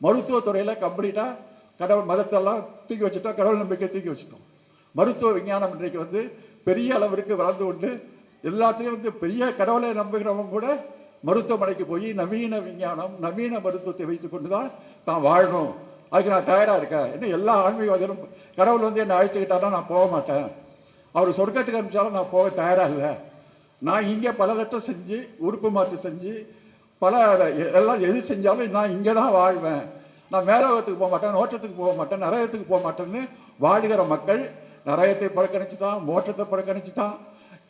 மருத்துவத்துறையில் கம்ப்ளீட்டாக கடவுள் மதத்தெல்லாம் தூக்கி வச்சுட்டோம் கடவுள் நம்பிக்கை தூக்கி வச்சுட்டோம். மருத்துவ விஞ்ஞானம் இன்றைக்கு வந்து பெரிய அளவிற்கு வளர்ந்து கொண்டு எல்லாத்தையும் வந்து பெரிய கடவுளை நம்புகிறவங்க கூட மருத்துவமனைக்கு போய் நவீன விஞ்ஞானம் நவீன மருத்துவத்தை வைத்துக் கொண்டு தான் தான் வாழணும். அதுக்கு நான் தயாராக இருக்கேன். இன்னும் எல்லா ஆன்மீகவாதிகளும் கடவுள் வந்து என்னை அழைச்சிக்கிட்டாருன்னா நான் போக மாட்டேன். அவர் சொர்க்கத்துக்கு அனுப்பிச்சாலும் நான் போக தயாராக இல்லை. நான் இங்கே பல லட்சம் செஞ்சு உறுப்பு மாற்று செஞ்சு பல எல்லாம் எது செஞ்சாலும் நான் இங்கே தான் வாழ்வேன். நான் மேலோகத்துக்கு போக மாட்டேன் நோட்டத்துக்கு போக மாட்டேன் நரகத்துக்கு போக மாட்டேன்னு வாழுகிற மக்கள் நரகத்தை புறக்கணிச்சுட்டான் மோட்டத்தை புறக்கணிச்சுட்டான்.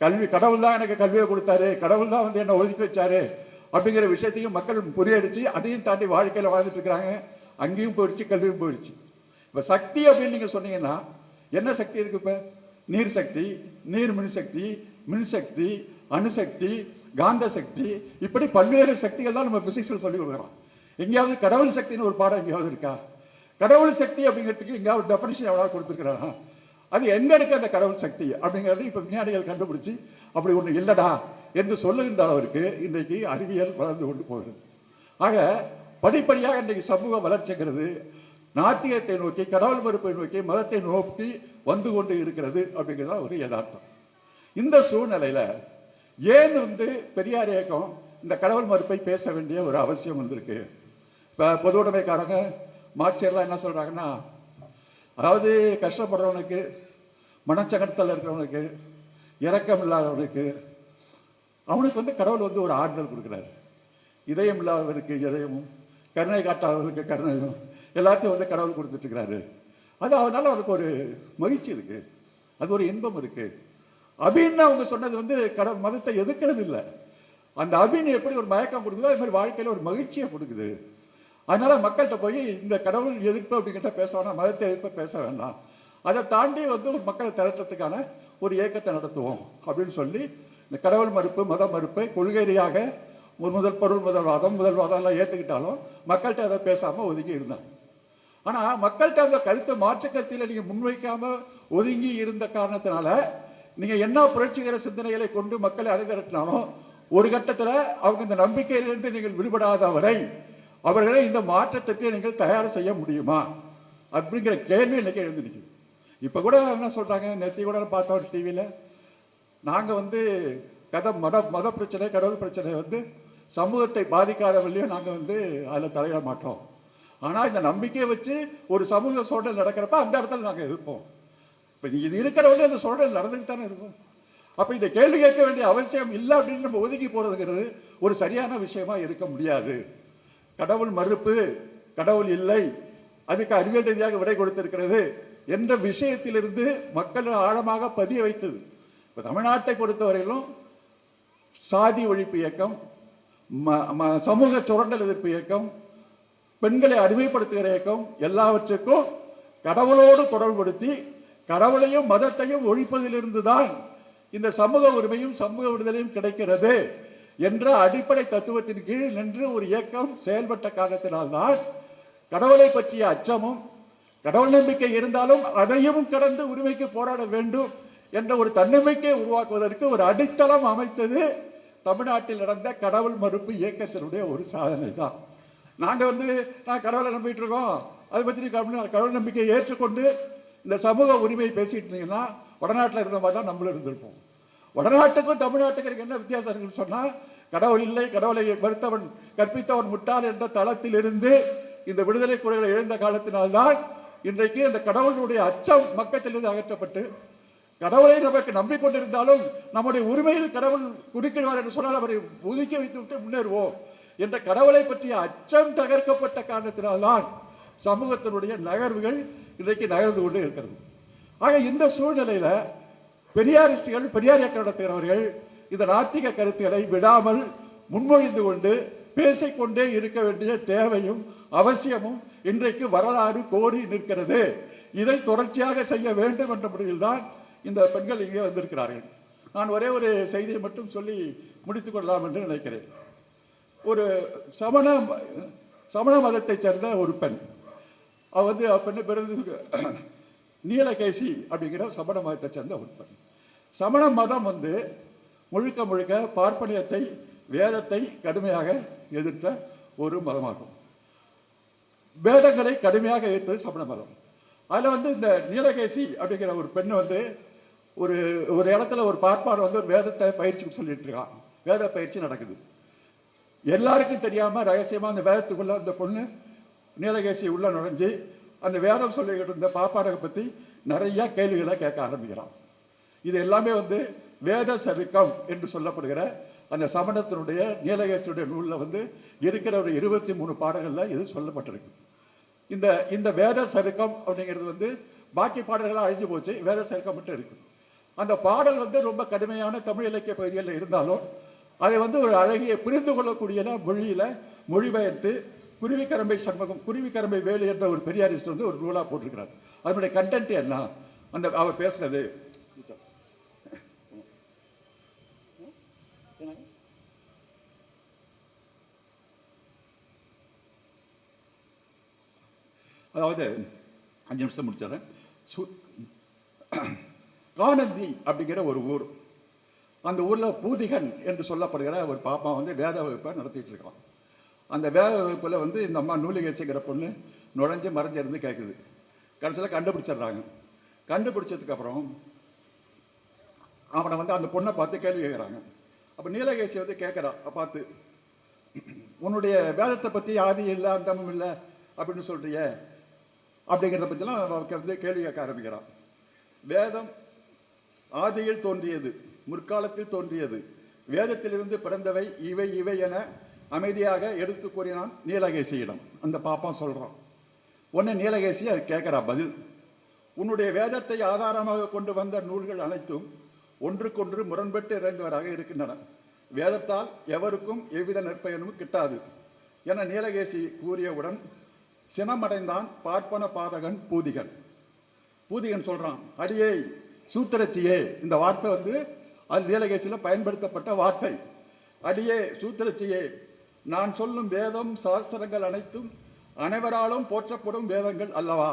கல்வி கடவுள் தான் எனக்கு கல்வியை கொடுத்தாரு. கடவுள் தான் வந்து என்னை ஒதுக்கி வச்சாரு. அப்படிங்கிற விஷயத்தையும் மக்கள் புரியடிச்சு அதையும் தாண்டி வாழ்க்கையில் வாழ்ந்துட்டு இருக்கிறாங்க. அங்கேயும் போயிடுச்சு கல்வியும் போயிடுச்சு. இப்போ சக்தி அப்படின்னு நீங்கள் சொன்னீங்கன்னா என்ன சக்தி இருக்கு இப்போ? நீர் சக்தி நீர் மின்சக்தி மின்சக்தி அணுசக்தி காந்த சக்தி. இப்படி பல்வேறு சக்திகள் தான் நம்ம பிசிக்ஸில் சொல்லி கொடுக்குறோம். எங்கேயாவது கடவுள் சக்தின்னு ஒரு பாடம் எங்கேயாவது இருக்கா? கடவுள் சக்தி அப்படிங்கிறதுக்கு எங்கேயாவது டெஃபனிஷன் எவ்வளோ கொடுத்துருக்குறாங்க அது எங்கே இருக்குது அந்த கடவுள் சக்தி அப்படிங்கிறது இப்போ விஞ்ஞானிகள் கண்டுபிடிச்சி அப்படி ஒன்று இல்லைடா என்று சொல்லுகின்ற அளவிற்கு இன்றைக்கு அறிவியல் வளர்ந்து கொண்டு போகிறது. ஆக படிப்படியாக இன்றைக்கு சமூக வளர்ச்சிங்கிறது நாட்டியத்தை நோக்கி கடவுள் மறுப்பை நோக்கி மதத்தை நோக்கி வந்து கொண்டு இருக்கிறது அப்படிங்கிறது ஒரு யதார்த்தம். இந்த சூழ்நிலையில் ஏன் வந்து பெரியார் இயக்கம் இந்த கடவுள் மறுப்பை பேச வேண்டிய ஒரு அவசியம் வந்திருக்கு? இப்போ பொது உடைமைக்காரங்க மார்க்சியர்லாம் என்ன சொல்கிறாங்கன்னா அதாவது கஷ்டப்படுறவனுக்கு மனச்சகத்தில் இருக்கிறவனுக்கு இரக்கம் இல்லாதவனுக்கு அவனுக்கு வந்து கடவுள் வந்து ஒரு ஆறுதல் கொடுக்குறாரு. இதயம் இல்லாதவனுக்கு இதயமும் கருணை காட்டாதவனுக்கு கருணையும் எல்லாத்தையும் வந்து கடவுள் கொடுத்துட்டுருக்கிறாரு அது அதனால் அவனுக்கு ஒரு மகிழ்ச்சி இருக்குது அது ஒரு இன்பம் இருக்குது அபின்னு அவங்க சொன்னது வந்து கடவுள் மதத்தை எதிர்க்கிறது இல்லை அந்த அபின் எப்படி ஒரு மயக்கம் கொடுக்குதோ அது மாதிரி வாழ்க்கையில் ஒரு மகிழ்ச்சியை கொடுக்குது. அதனால மக்கள்கிட்ட போய் இந்த கடவுள் எதிர்ப்பு அப்படிங்கிட்ட பேச வேணாம் மதத்தை எதிர்ப்பு பேச வேண்டாம். அதை தாண்டி வந்து ஒரு மக்களை திரட்டுறதுக்கான ஒரு இயக்கத்தை நடத்துவோம் அப்படின்னு சொல்லி இந்த கடவுள் மறுப்பு மத மறுப்பை கொள்கை ரீதியாக ஒரு முதல் பொருள் முதல்வாதம் முதல்வாதம்லாம் ஏற்றுக்கிட்டாலும் மக்கள்கிட்ட அதை பேசாமல் ஒதுங்கி இருந்தாங்க ஆனால் மக்கள்கிட்ட அந்த கருத்தை மாற்று கருத்தில் நீங்கள் முன்வைக்காமல் ஒதுங்கி இருந்த காரணத்தினால நீங்கள் என்ன புரட்சிகர சிந்தனைகளை கொண்டு மக்களை அணுகிறட்டினாலும் ஒரு கட்டத்தில் அவங்க இந்த நம்பிக்கையிலிருந்து நீங்கள் விடுபடாத வரை அவர்களை இந்த மாற்றத்திற்கு நீங்கள் தயார் செய்ய முடியுமா? அப்படிங்கிற கேள்வி இன்றைக்கி எழுந்து நிற்குது இப்போ கூட என்ன சொல்கிறாங்க நேற்று கூட பார்த்தோம் டிவியில் நாங்கள் வந்து கதை மத மத பிரச்சனை கடவுள் பிரச்சனை வந்து சமூகத்தை பாதிக்காதவர்களையும் நாங்கள் வந்து அதில் தலையிட மாட்டோம். ஆனால் இந்த நம்பிக்கையை வச்சு ஒரு சமூக சூழல் நடக்கிறப்ப அந்த இடத்துல நாங்கள் இருப்போம். இப்போ இது இருக்கிறவங்க அந்த சூழல் நடந்துக்கிட்டு தானே இருக்கும். அப்போ இந்த கேள்வி கேட்க வேண்டிய அவசியம் இல்லை அப்படின்னு நம்ம ஒதுக்கி போகிறதுங்கிறது ஒரு சரியான விஷயமா இருக்க முடியாது. கடவுள் மறுப்பு கடவுள் இல்லை அதுக்கு அறிவியல் ரீதியாக விடை கொடுத்திருக்கிறது என்ற விஷயத்திலிருந்து மக்கள் ஆழமாக பதிய வைத்தது. இப்போ தமிழ்நாட்டை பொறுத்தவரையிலும் சாதி ஒழிப்பு இயக்கம் ம- ம- சமூக சுரண்டல் எதிர்ப்பு இயக்கம் பெண்களை அடிமைப்படுத்துகிற இயக்கம் எல்லாவற்றுக்கும் கடவுளோடு தொடர்புபடுத்தி கடவுளையும் மதத்தையும் ஒழிப்பதிலிருந்து தான் இந்த சமூக உரிமையும் சமூக விடுதலையும் கிடைக்கிறது. என்ற அடிப்படை தத்துவத்தின் கீழ் நின்று ஒரு இயக்கம் செயல்பட்ட காரணத்தினால்தான் கடவுளை பற்றிய அச்சமும் கடவுள் நம்பிக்கை இருந்தாலும் அதையும் கடந்து உரிமைக்கு போராட வேண்டும் என்ற ஒரு தன்னம்பிக்கையை உருவாக்குவதற்கு ஒரு அடித்தளம் அமைத்தது தமிழ்நாட்டில் நடந்த கடவுள் மறுப்பு இயக்கத்தினுடைய ஒரு சாதனை தான் நாங்கள் வந்து நான் கடவுளை நம்பிட்டு இருக்கோம். அதை பற்றி கடவுள் கடவுள் நம்பிக்கையை ஏற்றுக்கொண்டு இந்த சமூக உரிமையை பேசிட்டு இருந்தீங்கன்னா வடநாட்டில் இருந்த மாதிரி தான் நம்மளும் இருந்திருப்போம். வடநாட்டுக்கும் தமிழ்நாட்டுக்கும் எனக்கு என்ன வித்தியாசம் இருக்குன்னு சொன்னால் கடவுள் இல்லை கடவுளை மறுத்தவன் கற்பித்தவன் முட்டாள் என்ற தளத்தில் இருந்து இந்த விடுதலை குறைகளை எழுந்த காலத்தினால்தான் இன்றைக்கு இந்த கடவுளுடைய அச்சம் மக்கத்திலிருந்து அகற்றப்பட்டு கடவுளை நமக்கு நம்பிக்கொண்டிருந்தாலும் நம்முடைய உரிமையில் கடவுள் குறுக்கிடுவார் என்று சொன்னால் அவரை ஒதுக்கி வைத்து விட்டு முன்னேறுவோம் என்ற கடவுளை பற்றிய அச்சம் தகர்க்கப்பட்ட காரணத்தினால்தான் சமூகத்தினுடைய நகர்வுகள் இன்றைக்கு நகர்ந்து கொண்டு இருக்கிறது. ஆக இந்த சூழ்நிலையில் பெரியாரிஸ்டுகள் பெரியார் இயக்கம் நடத்துகிறவர்கள் இந்த நாத்திக கருத்துக்களை விடாமல் முன்மொழிந்து கொண்டு பேசிக்கொண்டே இருக்க வேண்டிய தேவையும் அவசியமும் இன்றைக்கு வரலாறு கோரி நிற்கிறது. இதை தொடர்ச்சியாக செய்ய வேண்டும் என்ற முடிவில்தான் இந்த பெண்கள் இங்கே வந்திருக்கிறார்கள். நான் ஒரே ஒரு செய்தியை மட்டும் சொல்லி முடித்துக் கொள்ளலாம் என்று நினைக்கிறேன். ஒரு சமண சமண மதத்தைச் சேர்ந்த ஒரு பெண். அவ வந்து பெண்ணு பிறகு நீலகேசி அப்படிங்கிற சமண மதத்தை சேர்ந்த ஒரு பெண். சமண மதம் வந்து முழுக்க முழுக்க பார்ப்பனியத்தை வேதத்தை கடுமையாக எதிர்த்த ஒரு மதமாகும். வேதங்களை கடுமையாக எதிர்த்தது சமண மதம். அதில் வந்து இந்த நீலகேசி அப்படிங்கிற ஒரு பெண் வந்து ஒரு ஒரு இடத்துல ஒரு பார்ப்பார் வந்து ஒரு வேதத்தை பயிற்சி சொல்லிட்டு இருக்கான் வேத பயிற்சி நடக்குது. எல்லாருக்கும் தெரியாமல் ரகசியமாக அந்த வேதத்துக்குள்ள அந்த பொண்ணு நீலகேசி உள்ள நுழைஞ்சு அந்த வேதம் சொல்லிக்கிட்டு இருந்த பாப்பாடகை பற்றி நிறையா கேள்விகளை கேட்க ஆரம்பிக்கிறான். இது எல்லாமே வந்து வேத சதுக்கம் என்று சொல்லப்படுகிற அந்த சமணத்தினுடைய நீலகேசியுடைய நூலில் வந்து இருக்கிற ஒரு இருபத்தி மூணு பாடல்களில் இது சொல்லப்பட்டிருக்கு. இந்த இந்த வேத சருக்கம் அப்படிங்கிறது வந்து பாக்கி பாடல்களாக அழிஞ்சு போச்சு வேத சருக்கம் மட்டும் இருக்கு. அந்த பாடல் வந்து ரொம்ப கடுமையான தமிழ் இலக்கிய பகுதிகளில் இருந்தாலும் அதை வந்து ஒரு அழகிய புரிந்து கொள்ளக்கூடிய மொழியில் மொழிபெயர்த்து குருவிக்கரம்பை சண்முகம் குருவிக்கரம்பை வேலு என்ற ஒரு பெரியாரிஸ்ட் வந்து ஒரு நூலாக போட்டிருக்கிறார். அதனுடைய கண்டென்ட் என்ன? அந்த அவர் பேசுனது அதாவது அஞ்சு நிமிஷம் முடிச்சிடறேன். சு கானந்தி அப்படிங்கிற ஒரு ஊர். அந்த ஊரில் பூதிகன் என்று சொல்லப்படுகிற ஒரு பாப்பா வந்து வேத வகுப்பை நடத்திட்டு இருக்கான் அந்த வேத வகுப்பில் வந்து இந்த அம்மா நூலிகேசிங்கிற பொண்ணு நுழைஞ்சு மறைஞ்சிருந்து கேட்குது கடைசியில் கண்டுபிடிச்சிடுறாங்க. கண்டுபிடிச்சதுக்கப்புறம் அவனை வந்து அந்த பொண்ணை பார்த்து கேள்வி கேட்குறாங்க அப்போ நீலகேசி வந்து கேட்குறா பார்த்து உன்னுடைய வேதத்தை பற்றி ஆதி இல்லை அந்தமும் இல்லை அப்படின்னு சொல்கிறிய அப்படிங்கிறத பற்றிலாம் அவருக்கு வந்து கேள்வி கேட்க ஆரம்பிக்கிறான். வேதம் ஆதியில் தோன்றியது முற்காலத்தில் தோன்றியது. வேதத்திலிருந்து பிறந்தவை இவை இவை என அமைதியாக எடுத்து கூறினான் நீலகேசியிடம். அந்த பாப்பான் சொல்கிறான் உடனே நீலகேசி அது கேட்குறா பதில். உன்னுடைய வேதத்தை ஆதாரமாக கொண்டு வந்த நூல்கள் அனைத்தும் ஒன்றுக்கொன்று முரண்பட்டு இறங்குவராக இருக்கின்றன. வேதத்தால் எவருக்கும் எவ்வித நற்பயனும் கிட்டாது என நீலகேசி கூறியவுடன் சினமடைந்தான் பார்ப்பன பாதகன் பூதிகன். பூதிகன் சொல்கிறான் அடியே சூத்திரச்சியே. இந்த வார்த்தை வந்து அது நீலகேசியில் பயன்படுத்தப்பட்ட வார்த்தை. அடியே சூத்திரச்சியே நான் சொல்லும் வேதம் சாஸ்திரங்கள் அனைத்தும் அனைவராலும் போற்றப்படும் வேதங்கள் அல்லவா?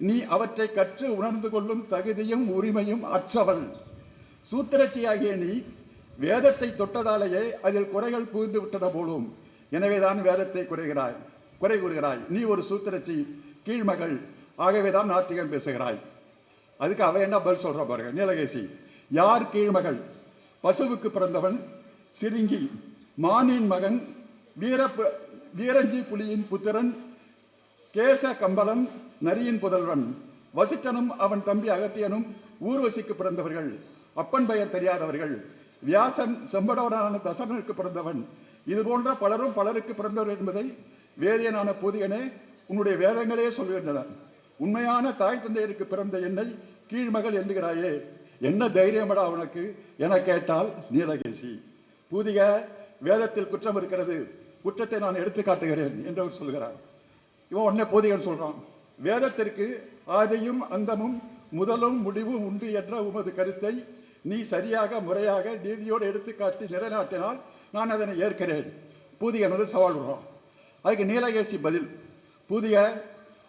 நீ அவற்றை கற்று உணர்ந்து கொள்ளும் தகுதியும் உரிமையும் அற்றவள். சூத்திரச்சியாகிய நீ வேதத்தை தொட்டதாலேயே அதில் குறைகள் புகுந்து விட்டன போலும். எனவேதான் வேதத்தை குறைகிறாய். குறை கூறுகிறாய். நீ ஒரு சூத்திரச்சி கீழ்மகள் ஆகவேதான் நாத்திகம் பேசுகிறாய். அதுக்கு அவ என்ன பதில் சொல்கிற பாருங்க. நீலகேசி யார் கீழ்மகள் பசுவுக்கு பிறந்தவன் சிறுங்கி மானின் மகன் வீர வீரஞ்சி புலியின் புத்திரன் கேச கம்பளன் நரியின் புதல்வன். வசிட்டனும் அவன் தம்பி அகத்தியனும் ஊர்வசிக்கு பிறந்தவர்கள். அப்பன் பெயர் தெரியாதவர்கள். வியாசன் செம்படவனான தசரனுக்கு பிறந்தவன். இது போன்ற பலரும் பலருக்கு பிறந்தவர் என்பதை வேதியனான புதியனே உன்னுடைய வேதங்களே சொல்கின்றன உண்மையான தாய் தந்தையருக்கு பிறந்த என்னை கீழ்மகள் என்கிறாயே. என்ன தைரியமடா அவனுக்கு என கேட்டால் நீலகேசி. பூதிக வேதத்தில் குற்றம் இருக்கிறது. குற்றத்தை நான் எடுத்து காட்டுகிறேன் என்று சொல்கிறார் இவன் உடனே போதிகன் சொல்றான். வேதத்திற்கு ஆதியும் அந்தமும் முதலும் முடிவும் உண்டு என்ற உமது கருத்தை நீ சரியாக முறையாக நீதியோடு எடுத்து காட்டி நிலைநாட்டினால் நான் அதனை ஏற்கிறேன். பூதிகன் வந்து சவால் விடுறான். அதுக்கு நீலகேசி பதில். புதிய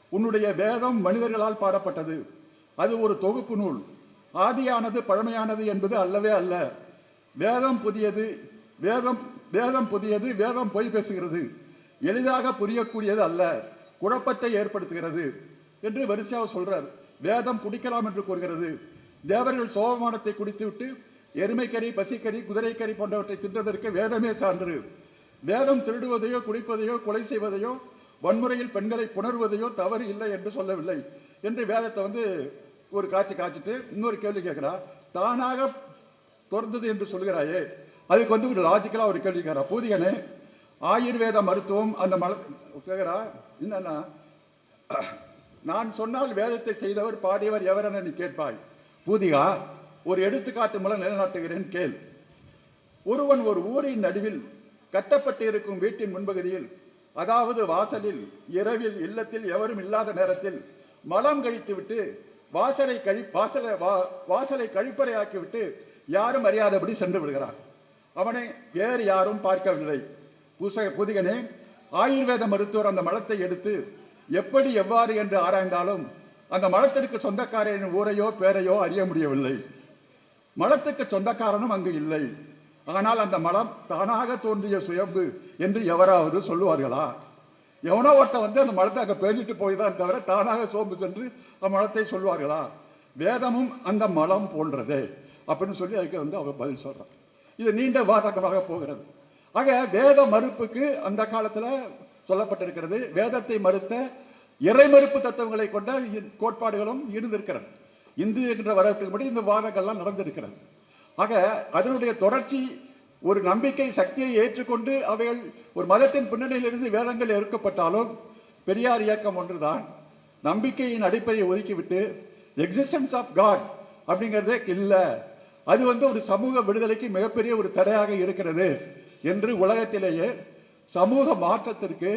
உன்னுடைய வேதம் மனிதர்களால் பாடப்பட்டது. அது ஒரு தொகுப்பு நூல். ஆதியானது பழமையானது என்பது அல்லவே அல்ல. வேதம் புதியது வேதம் வேதம் புதியது வேதம் பொய் பேசுகிறது. எளிதாக புரியக்கூடியது அல்ல. குழப்பத்தை ஏற்படுத்துகிறது என்று வரிசையாக சொல்றார். வேதம் குடிக்கலாம் என்று கூறுகிறது. தேவர்கள் சோகமானத்தை குடித்துவிட்டு எருமைக்கறி பசிக்கறி குதிரைக்கறி போன்றவற்றை தின்றதற்கு வேதமே சான்று. வேதம் திருடுவதையோ குடிப்பதையோ கொலை செய்வதையோ வன்முறையில் பெண்களை புணர்வதையோ தவறு இல்லை என்று சொல்லவில்லை என்று வேதத்தை வந்து ஒரு காட்சி காய்ச்சிட்டு இன்னொரு கேள்வி கேட்குறா தானாக திறந்தது என்று சொல்கிறாயே அதுக்கு வந்து ஒரு லாஜிக்கலா ஒரு கேள்வி கேட்கிறா பூதிகனே ஆயுர்வேத மருத்துவம் அந்த மல கேட்கிறா என்னன்னா நான் சொன்னால் வேதத்தை செய்தவர் பாடியவர் எவர் என நீ கேட்பாய். பூதிகா ஒரு எடுத்துக்காட்டு மூலம் நிலைநாட்டுகிறேன் கேள். ஒருவன் ஒரு ஊரின் நடுவில் கட்டப்பட்டு இருக்கும் வீட்டின் முன்பகுதியில் அதாவது வாசலில் இரவில் இல்லத்தில் எவரும் இல்லாத நேரத்தில் மலம் கழித்துவிட்டு வாசலை கழி வாசலை வா- வாசலை கழிப்பறையாக்கிவிட்டு யாரும் அறியாதபடி சென்று விடுகிறான் அவனை வேறு யாரும் பார்க்கவில்லை. பூச புதிகனே ஆயுர்வேத மருத்துவர் அந்த மலத்தை எடுத்து எப்படி எவ்வாறு என்று ஆராய்ந்தாலும் அந்த மலத்திற்கு சொந்தக்காரரின் ஊரையோ பேரையோ அறிய முடியவில்லை. மலத்துக்கு சொந்தக்காரனும் அங்கு இல்லை. ஆனால் அந்த மலம் தானாக தோன்றிய சுயம்பு என்று எவராவது சொல்லுவார்களா? எவனோ ஒருத்த வந்து அந்த மலத்தை அங்கே பேஞ்சிட்டு போய் தான் தவிர தானாக சோம்பு சென்று அந்த மலத்தை சொல்வார்களா வேதமும் அந்த மலம் போன்றதே அப்படின்னு சொல்லி அதுக்கு வந்து அவர் பதில் சொல்கிறார் இது நீண்ட வாதகமாக போகிறது. ஆக வேத மறுப்புக்கு அந்த காலத்தில் சொல்லப்பட்டிருக்கிறது வேதத்தை மறுத்த இறை மறுப்பு தத்துவங்களை கொண்ட இ- கோட்பாடுகளும் இருந்திருக்கிறது. இந்து என்ற வரத்துக்குபடி இந்த வாதங்கள்லாம் நடந்திருக்கிறது. ஆக அதனுடைய தொடர்ச்சி ஒரு நம்பிக்கை சக்தியை ஏற்றுக்கொண்டு அவைகள் ஒரு மதத்தின் பின்னணியிலிருந்து வேதங்கள் எடுக்கப்பட்டாலும் பெரியார் இயக்கம் ஒன்றுதான். நம்பிக்கையின் அடிப்படையை ஒதுக்கிவிட்டு எக்ஸிஸ்டன்ஸ் ஆஃப் காட் அப்படிங்கிறதே இல்லை. அது வந்து ஒரு சமூக விடுதலைக்கு மிகப்பெரிய ஒரு தடையாக இருக்கிறது என்று உலகத்திலேயே சமூக மாற்றத்திற்கு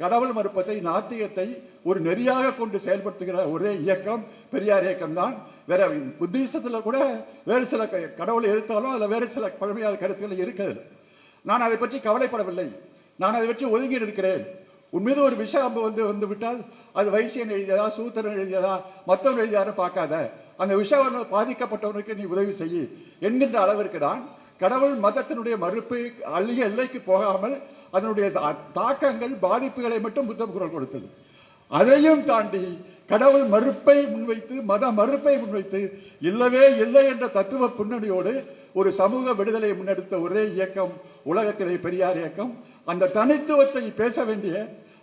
கடவுள் மறுப்பத்தை நாத்தியத்தை ஒரு நெறியாக கொண்டு செயல்படுத்துகிற ஒரே இயக்கம் பெரியார் இயக்கம் தான் வேற புத்திசத்தில் கூட வேறு சில கடவுளை எழுத்தாலும் அதில் வேறு சில பழமையான கருத்துக்கள் இருக்கிறது. நான் அதை பற்றி கவலைப்படவில்லை. நான் அதை பற்றி ஒதுங்கி இருக்கிறேன். உன் மீது ஒரு விஷயம் வந்து வந்து விட்டால் அது வைசியன் எழுதியதா சூத்திரன் எழுதியதா மற்றவன் எழுதியாரு பார்க்காத. அந்த விஷயம் பாதிக்கப்பட்டவனுக்கு நீ உதவி செய் என்கின்ற அளவிற்கு தான் கடவுள் மதத்தினுடைய மறுப்பு அள்ளிய எல்லைக்கு போகாமல் அதனுடைய தாக்கங்கள் பாதிப்புகளை மட்டும் புத்தம் குரல் கொடுத்தது. அதையும் தாண்டி கடவுள் மறுப்பை முன்வைத்து மத மறுப்பை முன்வைத்து இல்லவே இல்லை என்ற தத்துவ பின்னணியோடு ஒரு சமூக விடுதலை முன்னெடுத்த ஒரே இயக்கம் உலகத்திலே பெரியார் இயக்கம். அந்த தனித்துவத்தை பேச வேண்டிய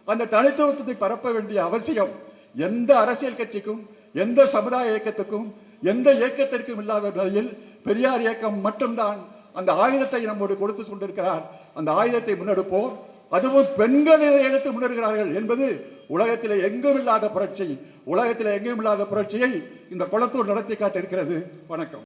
அந்த தனித்துவத்தை பரப்ப வேண்டிய அவசியம் எந்த அரசியல் கட்சிக்கும் எந்த சமுதாய இயக்கத்துக்கும் எந்த இயக்கத்திற்கும் இல்லாத நிலையில் பெரியார் இயக்கம் மட்டும்தான் அந்த ஆயுதத்தை நம்மோடு கொடுத்து கொண்டிருக்கிறார். அந்த ஆயுதத்தை முன்னெடுப்போம். அதுவும் பெண்கள் எடுத்து முன்னேறுகிறார்கள் என்பது உலகத்தில் எங்கும் இல்லாத புரட்சி. உலகத்தில் எங்கும் இல்லாத புரட்சியை இந்த குளத்தூர் நடத்தி காட்டியிருக்கிறது. வணக்கம்.